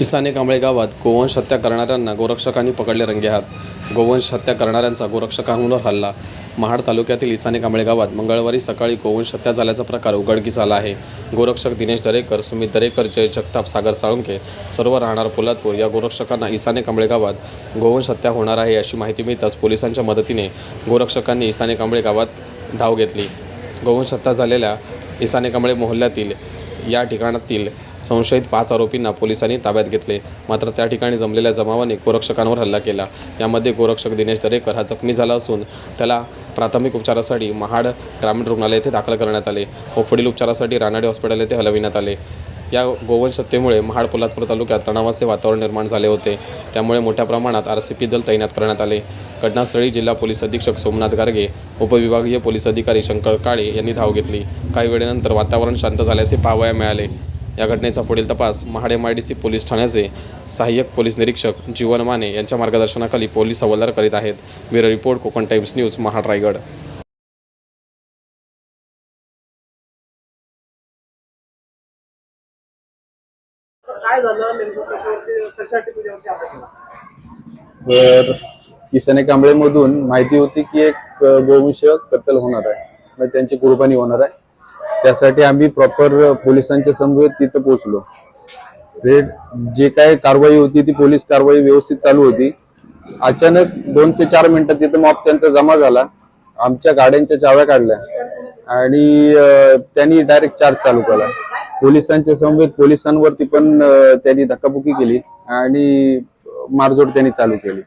इसाने कांबळे गावात गोवंश हत्या करणाऱ्यांना गोरक्षकांनी पकडले रंगेहात गोवंश हत्या करणाऱ्यांचा गोरक्षकांवर हल्ला. महाड तालुक्यातील इसाने कांबळे गावात मंगळवारी सकाळी गोवंश हत्या झाल्याचा प्रकार उघडकीस आला आहे. गोरक्षक दिनेश दरेकर सुमित दरेकर जय जगताप सागर साळुंके सर्व राहणार पोलादपूर. या गोरक्षकांना इसाने कांबळे गावात गोवंश हत्या होणार आहे अशी माहिती मिळताच पोलिसांच्या मदतीने गोरक्षकांनी इसाने कांबळे गावात धाव घेतली. गोवंश हत्या झालेल्या इसाने कांबळे मोहल्ल्यातील या ठिकाणातील संशयित पाच आरोपींना पोलिसांनी ताब्यात घेतले. मात्र त्या ठिकाणी जमलेल्या जमावाने गोरक्षकांवर हल्ला केला. यामध्ये गोरक्षक दिनेश दरेकर हा जखमी झाला असून त्याला प्राथमिक उपचारासाठी महाड ग्रामीण रुग्णालय येथे दाखल करण्यात आले व पुढील उपचारासाठी रानाडे हॉस्पिटल येथे हलविण्यात आले. या गोवंश हत्येमुळे महाड पोलादपूर तालुक्यात तणावाचे वातावरण निर्माण झाले होते. त्यामुळे मोठ्या प्रमाणात आर सी पी दल तैनात करण्यात आले. घटनास्थळी जिल्हा पोलीस अधीक्षक सोमनाथ गार्गे उपविभागीय पोलीस अधिकारी शंकर काळे यांनी धाव घेतली. काही वेळेनंतर वातावरण शांत झाल्याचे पाहावया मिळाले. या घटनेचा पुढील तपास Mahad M I D C police ठाण्याचे सहाय्यक पोलीस निरीक्षक जीवन माने यांच्या मार्गदर्शनाखाली पोलीस हवालदार करीत आहेत. Bureau report Konkan times news Mahad Raigad तर किसाने कांबळेमधून माहिती होती की एक गोवंश कत्तल होणार आहे. म्हणजे त्यांची कुर्बानी होणार आहे. त्यासाठी आम्ही प्रॉपर पोलिसांच्या समवेत तिथं पोहोचलो. जे काय कारवाई होती ती पोलीस कारवाई व्यवस्थित चालू होती. अचानक दोन ते चार मिनिटात तिथं मॉप त्यांचा जमा झाला. आमच्या गाड्यांच्या चाव्या काढल्या आणि त्यांनी डायरेक्ट चार्ज चालू केला. पोलिसांच्या समवेत पोलिसांवरती पण त्यांनी धक्काबुक्की केली आणि मारझोड त्यांनी चालू केली.